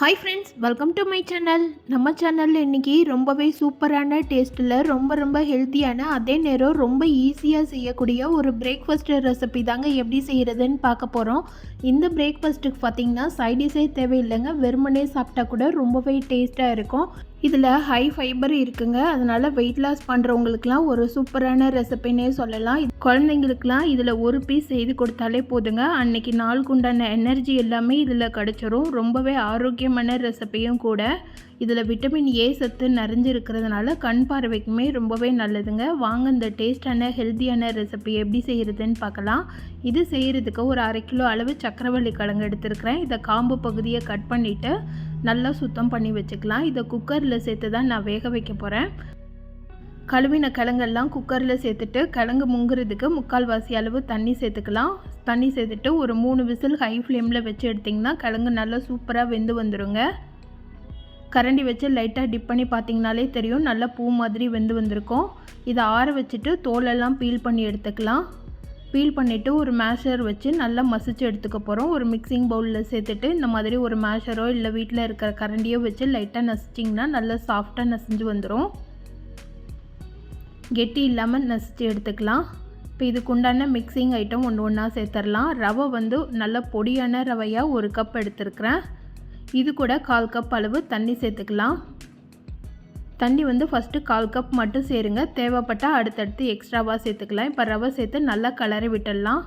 Hi friends welcome to my channel நம்ம சேனலில் இன்றைக்கி ரொம்பவே சூப்பரான டேஸ்ட்டில் ரொம்ப ரொம்ப ஹெல்த்தியான அதே நேரம் ரொம்ப ஈஸியாக செய்யக்கூடிய ஒரு பிரேக்ஃபாஸ்ட் ரெசிபி தாங்க எப்படி செய்கிறதுன்னு பார்க்க போகிறோம் இந்த பிரேக்ஃபாஸ்ட்டுக்கு பார்த்தீங்கன்னா சைடிஷே தேவையில்லைங்க. வெறுமனே சாப்பிட்டா கூட ரொம்பவே டேஸ்ட்டாக இருக்கும். இதில் ஹை ஃபைபர் இருக்குங்க. அதனால் வெயிட் லாஸ் பண்ணுறவங்களுக்குலாம் ஒரு சூப்பரான ரெசிபின்னே சொல்லலாம். இது குழந்தைங்களுக்குலாம் இதில் ஒரு பீஸ் செய்து கொடுத்தாலே போதுங்க. அன்னைக்கு நாளுக்கு உண்டான எனர்ஜி எல்லாமே இதில் கிடச்சிரும். ரொம்பவே ஆரோக்கியமான ரெசிபியும் கூட. இதில் விட்டமின் ஏ சத்து நிறைஞ்சிருக்கிறதுனால கண் பார்வைக்குமே ரொம்பவே நல்லதுங்க. வாங்க இந்த டேஸ்டான ஹெல்த்தியான ரெசிபி எப்படி செய்கிறதுன்னு பார்க்கலாம். இது செய்கிறதுக்கு ஒரு அரை கிலோ அளவு சக்கரவள்ளி கிழங்கு எடுத்துருக்கிறேன். இதை காம்பு பகுதியை கட் பண்ணிவிட்டு நல்லா சுத்தம் பண்ணி வச்சுக்கலாம். இதை குக்கரில் சேர்த்து தான் நான் வேக வைக்க போகிறேன் கழுவின கிழங்கெல்லாம் குக்கரில் சேர்த்துட்டு கிழங்கு முங்குறதுக்கு முக்கால்வாசி அளவு தண்ணி சேர்த்துக்கலாம். தண்ணி சேர்த்துட்டு ஒரு மூணு விசில் ஹை ஃப்ளேமில் வச்சு எடுத்திங்கன்னா கிழங்கு நல்லா சூப்பராக வெந்து வந்துடுங்க கரண்டி வச்சு லைட்டாக டிப் பண்ணி பார்த்தீங்கனாலே தெரியும். நல்லா பூ மாதிரி வெந்து வந்திருக்கும். இதை ஆற வச்சுட்டு தோலெல்லாம் பீல் பண்ணி எடுத்துக்கலாம். பீல் பண்ணிவிட்டு ஒரு மேஷர் வச்சு நல்லா மசிச்சு எடுத்துக்க போகிறோம் ஒரு மிக்சிங் பவுலில் சேர்த்துட்டு இந்த மாதிரி ஒரு மேஷரோ இல்லை வீட்டில் இருக்கிற கரண்டியோ வச்சு லைட்டாக நசிச்சிங்கன்னா நல்லா சாஃப்டாக நசிஞ்சு வந்துடும் கெட்டி இல்லாமல் நசிச்சு எடுத்துக்கலாம். இப்போ இதுக்கு உண்டான மிக்சிங் ஐட்டம் ஒன்று ஒன்றா சேர்த்துடலாம் ரவை வந்து நல்ல பொடியான ரவையாக ஒரு கப் எடுத்துருக்குறேன். இது கூட கால் கப் அளவு தண்ணி சேர்த்துக்கலாம். தண்ணி வந்து ஃபஸ்ட்டு கால் கப் மட்டும் சேருங்க. தேவைப்பட்டால் அடுத்தடுத்து எக்ஸ்ட்ராவாக சேர்த்துக்கலாம். இப்போ ரவை சேர்த்து நல்லா கலரி விட்டுடலாம்.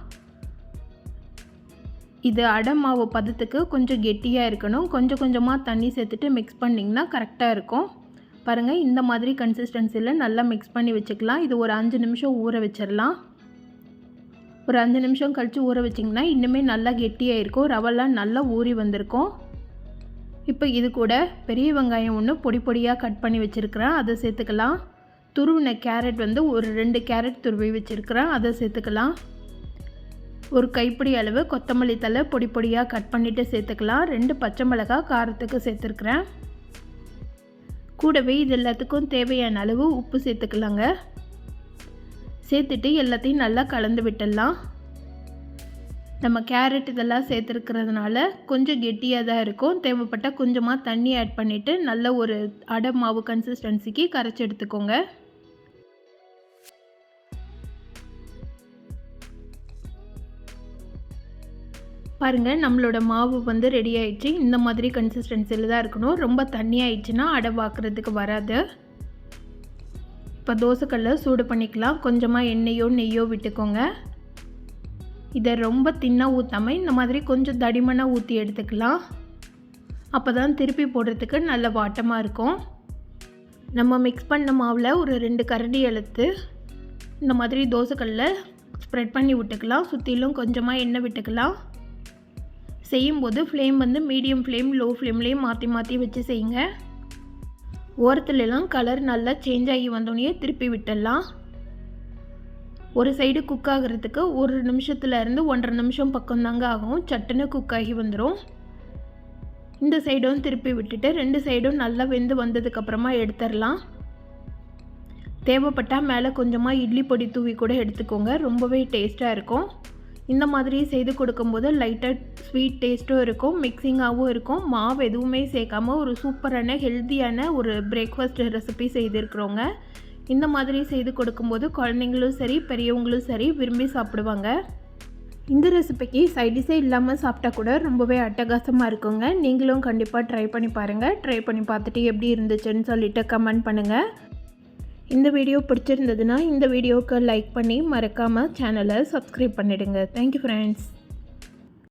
இது அடை மாவு பதத்துக்கு கொஞ்சம் கெட்டியாக இருக்கணும். கொஞ்சம் கொஞ்சமாக தண்ணி சேர்த்துட்டு மிக்ஸ் பண்ணிங்கன்னா கரெக்டாக இருக்கும். பாருங்கள் இந்த மாதிரி கன்சிஸ்டன்சியில் நல்லா மிக்ஸ் பண்ணி வச்சுக்கலாம். இது ஒரு அஞ்சு நிமிஷம் ஊற வச்சிடலாம். ஒரு அஞ்சு நிமிஷம் கழித்து ஊற வச்சிங்கன்னா இன்னுமே நல்லா கெட்டியாக இருக்கும். ரவெல்லாம் நல்லா ஊறி வந்திருக்கும். இப்போ இது கூட பெரிய வெங்காயம் ஒன்று பொடி பொடியாக கட் பண்ணி வச்சுருக்கிறேன். அதை சேர்த்துக்கலாம். துருவின கேரட் வந்து ஒரு ரெண்டு கேரட் துருவி வச்சுருக்கிறேன். அதை சேர்த்துக்கலாம். ஒரு கைப்பிடி அளவு கொத்தமல்லி தலை பொடி பொடியாக கட் பண்ணிவிட்டு சேர்த்துக்கலாம். ரெண்டு பச்சை மிளகாய் காரத்துக்கு சேர்த்துருக்குறேன். கூடவே இது எல்லாத்துக்கும் தேவையான அளவு உப்பு சேர்த்துக்கலாங்க. சேர்த்துட்டு எல்லாத்தையும் நல்லா கலந்து விட்டுடலாம். நம்ம கேரட் இதெல்லாம் சேர்த்துருக்கிறதுனால கொஞ்சம் கெட்டியாக தான் இருக்கும். தேவைப்பட்டால் கொஞ்சமாக தண்ணி ஆட் பண்ணிவிட்டு நல்ல ஒரு அடை மாவு கன்சிஸ்டன்சிக்கு கரைச்சி எடுத்துக்கோங்க. பாருங்கள் நம்மளோட மாவு வந்து ரெடி ஆயிடுச்சு. இந்த மாதிரி கன்சிஸ்டன்சியில் தான் இருக்கணும். ரொம்ப தண்ணி ஆயிடுச்சுன்னா அடை வாக்குறதுக்கு வராது. இப்போ தோசைக்கல்லை சூடு பண்ணிக்கலாம். கொஞ்சமாக எண்ணெயோ நெய்யோ விட்டுக்கோங்க. இதை ரொம்ப தின்னாக ஊற்றாமல் இந்த மாதிரி கொஞ்சம் தடிமனாக ஊற்றி எடுத்துக்கலாம். அப்போ தான் திருப்பி போடுறதுக்கு நல்ல வாட்டமாக இருக்கும். நம்ம மிக்ஸ் பண்ண மாவில் ஒரு ரெண்டு கரடி எழுத்து இந்த மாதிரி தோசைக்கல்லில் ஸ்ப்ரெட் பண்ணி விட்டுக்கலாம். சுற்றிலும் கொஞ்சமாக எண்ணெய் விட்டுக்கலாம். செய்யும்போது ஃப்ளேம் வந்து மீடியம் ஃப்ளேம் லோ ஃப்ளேம்லேயும் மாற்றி மாற்றி வச்சு செய்யுங்க. ஓரத்துலலாம் கலர் நல்லா சேஞ்ச் ஆகி வந்தோடனே திருப்பி விட்டுடலாம். ஒரு சைடு குக் ஆகிறதுக்கு ஒரு நிமிஷத்துலேருந்து ஒன்றரை நிமிஷம் பக்கம் தாங்க ஆகும். சட்டுன்னு குக் ஆகி வந்துடும் இந்த சைடும் திருப்பி விட்டுட்டு ரெண்டு சைடும் நல்லா வெந்து வந்ததுக்கப்புறமா எடுத்துடலாம். தேவைப்பட்டால் மேலே கொஞ்சமாக இட்லி பொடி தூவி கூட எடுத்துக்கோங்க. ரொம்பவே டேஸ்ட்டாக இருக்கும். இந்த மாதிரி செய்து கொடுக்கும்போது லைட்டாக ஸ்வீட் டேஸ்ட்டும் இருக்கும். மிக்சிங்காகவும் இருக்கும். மாவு எதுவுமே சேர்க்காமல் ஒரு சூப்பரான ஹெல்த்தியான ஒரு பிரேக்ஃபாஸ்ட் ரெசிபி செய்திருக்கிறோங்க. இந்த மாதிரி செய்து கொடுக்கும்போது குழந்தைங்களும் சரி பெரியவங்களும் சரி விரும்பி சாப்பிடுவாங்க. இந்த ரெசிபிக்கு சைடிஸே இல்லாமல் சாப்பிட்டா கூட ரொம்பவே அட்டகாசமாக இருக்குங்க. நீங்களும் கண்டிப்பாக ட்ரை பண்ணி பாருங்கள் ட்ரை பண்ணி பார்த்துட்டு எப்படி இருந்துச்சுன்னு சொல்லிவிட்டு கமெண்ட் பண்ணுங்கள் இந்த வீடியோ பிடிச்சிருந்ததுன்னா இந்த வீடியோவுக்கு லைக் பண்ணி மறக்காமல் சேனலை சப்ஸ்கிரைப் பண்ணிவிடுங்க தேங்க்யூ ஃப்ரெண்ட்ஸ்